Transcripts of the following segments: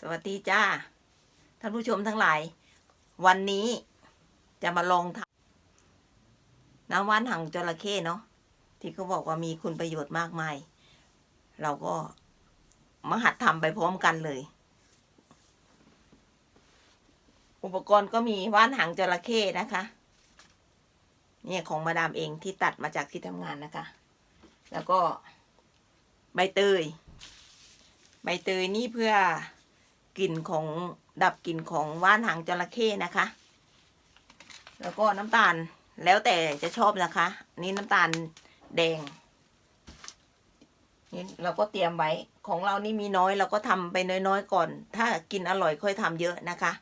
สวัสดีจ้า ท่านผู้ชมทั้งหลาย วันนี้จะมาลองทำน้ำว่านหางจระเข้เนาะที่เขาบอกว่ามีคุณประโยชน์มากมาย เราก็มาหัดทำไปพร้อมกันเลย อุปกรณ์ก็มีว่านหางจระเข้นะคะ เนี่ยของมาดามเองที่ตัดมาจากที่ทำงานนะคะ แล้วก็ใบเตย ใบเตยนี่เพื่อ กลิ่นของดับกลิ่นของว่านหางจระเข้นะคะ แล้วก็น้ำตาลแล้วแต่จะชอบนะคะ นี่น้ำตาลแดงนี่เราก็เตรียมไว้ของเรานี่มีน้อยเราก็ทำไปน้อยๆก่อน ถ้ากินอร่อยค่อยทำเยอะนะคะ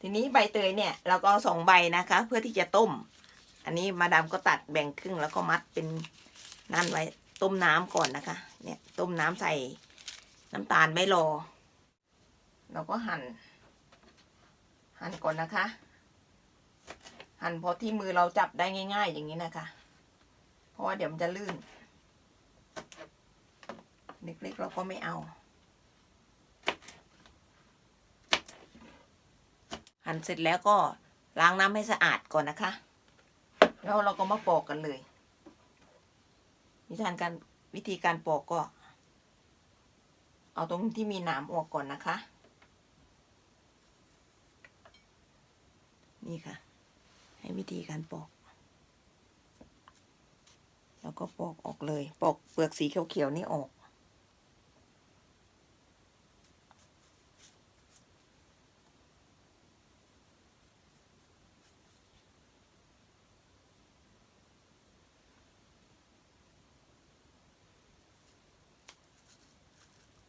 ทีนี้ใบเตยเนี่ย เราก็เอาสองใบนะคะ เพื่อที่จะต้ม อันนี้มาดามก็ตัดแบ่งครึ่งแล้วก็มัดเป็นนั่นไว้ต้มน้ำก่อนนะคะ เนี่ยต้มน้ำใส่น้ำตาลไม่รอ เราก็หั่น หั่นก่อนนะคะ หั่นพอที่มือเราจับได้ง่าย ๆ อย่างนี้นะคะ เพราะว่าเดี๋ยวมันจะลื่น เล็กๆเราก็ไม่เอา หั่นเสร็จแล้วก็ล้างน้ำให้สะอาดก่อนนะคะ แล้วเราก็มาปอกกันเลย วิธีการวิธีการปอกก็ เอาตรงที่มีหนามออกก่อนนะคะ นี่ค่ะ ให้วิธีการปอก แล้วก็ปอกออกเลย ปอกเปลือกสีเขียวๆนี่ออก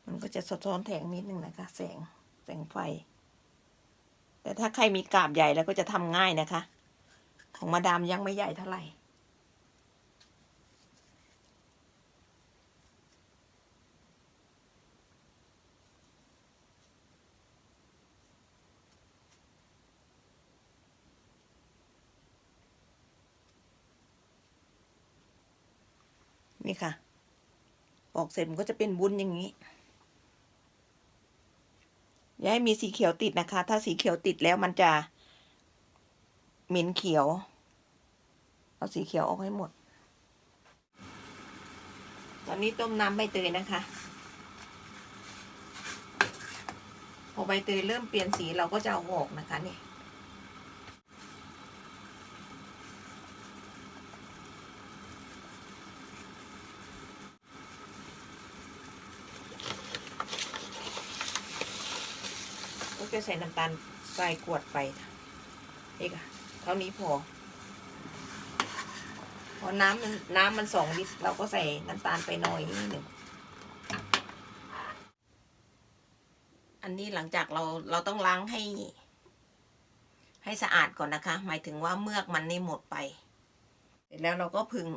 มันก็จะสะท้อนแสงนิดนึงนะคะ แสง แสงไฟ แต่ถ้าใครมีกาบใหญ่แล้วก็จะทำง่ายนะคะ ของมาดามยังไม่ใหญ่เท่าไหร่นี่ค่ะปอกเสร็จมันก็จะเป็นวุ้นอย่างนี้ อย่าให้มีสีเขียวติดนะคะ ถ้าสีเขียวติดแล้วมันจะเหม็นเขียว เอาสีเขียวออกให้หมด ตอนนี้ต้มน้ำใบเตยนะคะ พอใบเตยเริ่มเปลี่ยนสีเราก็จะเอาออกนะคะนี่ ก็จะใส่น้ำตาลทรายกวดไปนี่ค่ะเท่านี้พอพอน้ำมันน้ำมันสองลิตรเราก็ใส่น้ำตาลไปหน่อยนิดหนึ่งอันนี้หลังจากเราเราต้องล้างให้ ให้สะอาดก่อนนะคะ หมายถึงว่าเมือกมันนี่หมดไปเสร็จแล้วเราก็พึง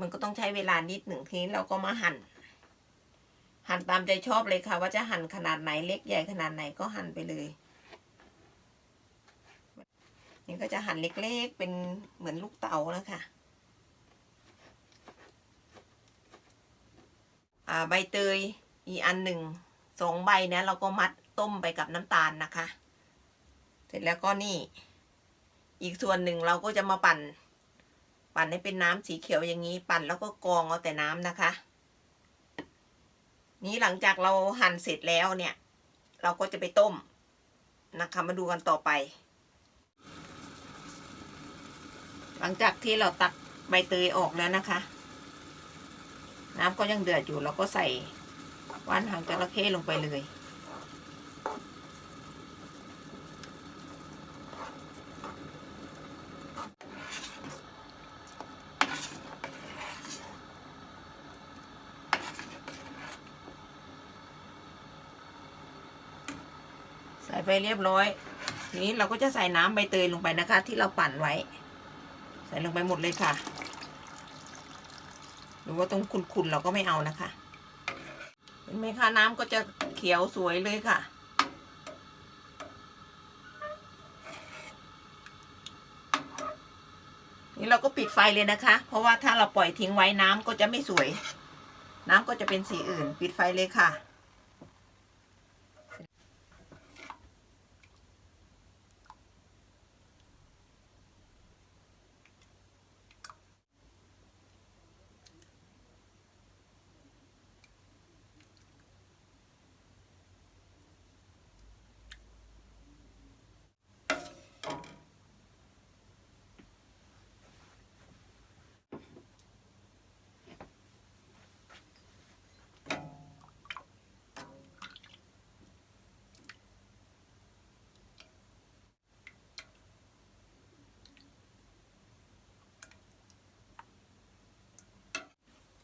มันก็ต้องใช้เวลานิดหนึ่งทีนี้เราก็มาหั่น หั่นตามใจชอบเลยค่ะ ว่าจะหั่นขนาดไหนเล็กใหญ่ขนาดไหนก็หั่นไปเลยนี่ก็จะหั่นเล็กๆ เป็นเหมือนลูกเต๋าแล้วค่ะอ่าใบเตยอีอันหนึ่งสองใบเนะเราก็มัดต้มไปกับน้ำตาลนะคะ เสร็จแล้วก็นี่ อีกส่วนหนึ่งเราก็จะมาปั่น ปั่นให้เป็นน้ำสีเขียวอย่างนี้ ปั่นแล้วก็กรองเอาแต่น้ำนะคะ นี้หลังจากเราหั่นเสร็จแล้วเนี่ย เราก็จะไปต้มนะคะมาดูกันต่อไป หลังจากที่เราตักใบเตยออกแล้วนะคะ น้ำก็ยังเดือดอยู่เราก็ใส่ว่านหางจระเข้ลงไปเลย ไปเรียบร้อย ทีนี้เราก็จะใส่น้ำใบเตยลงไปนะคะ ที่เราปั่นไว้ ใส่ลงไปหมดเลยค่ะหรือว่าตรงขุ่นๆเราก็ไม่เอานะคะเห็นไหมคะน้ำก็จะเขียวสวยเลยค่ะนี่เราก็ปิดไฟเลยนะคะ เพราะว่าถ้าเราปล่อยทิ้งไว้น้ำก็จะไม่สวย น้ำก็จะเป็นสีอื่น ปิดไฟเลยค่ะ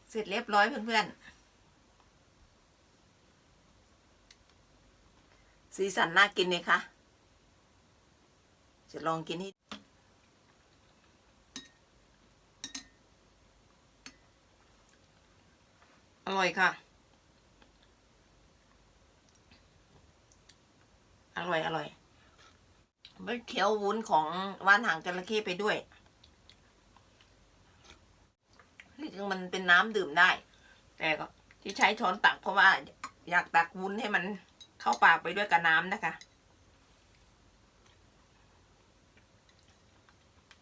เสร็จเรียบร้อยเพื่อนๆ สีสันน่ากินเลยค่ะ จะลองกินให้อร่อยค่ะ อร่อย อร่อยไม่เคี้ยววุ้นของว่านหางจระเข้ไปด้วย มันเป็นน้ำดื่มได้ แต่ก็ที่ใช้ช้อนตักเพราะว่าอยากตักวุ้นให้มันเข้าปากไปด้วยกับน้ำนะคะ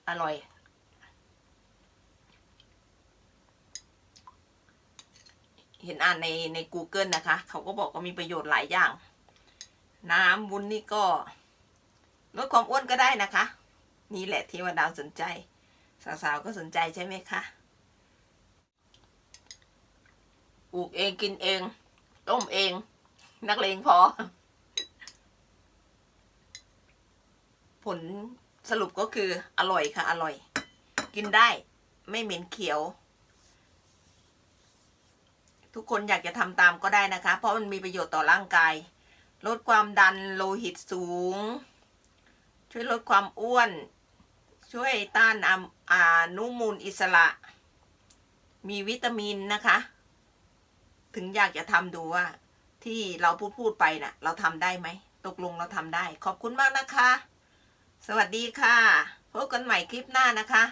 อร่อย เห็นอ่านในใน Google นะคะ เขาก็บอกว่ามีประโยชน์หลายอย่าง น้ำวุ้นนี่ก็ลดความอ้วนก็ได้นะคะ นี่แหละที่ว่าดาวสนใจ สาวๆก็สนใจใช่ไหมคะ ป ลูกเองกินเอง ต้มเอง นักเลงพอ ผลสรุปก็คืออร่อยค่ะ อร่อย กินได้ไม่เหม็นเขียว ทุกคนอยากจะทำตามก็ได้นะคะ เพราะมันมีประโยชน์ต่อร่างกาย ลดความดันโลหิตสูง ช่วยลดความอ้วน ช่วยต้านออนุมูลอิสระ มีวิตามินนะคะ ถึงอยากจะทำดูว่า ที่เราพูดพูดไปนะ่ะ เราทำได้ไหมตกลงเราทำได้ ขอบคุณมากนะคะ สวัสดีค่ะ พบกันใหม่คลิปหน้านะคะ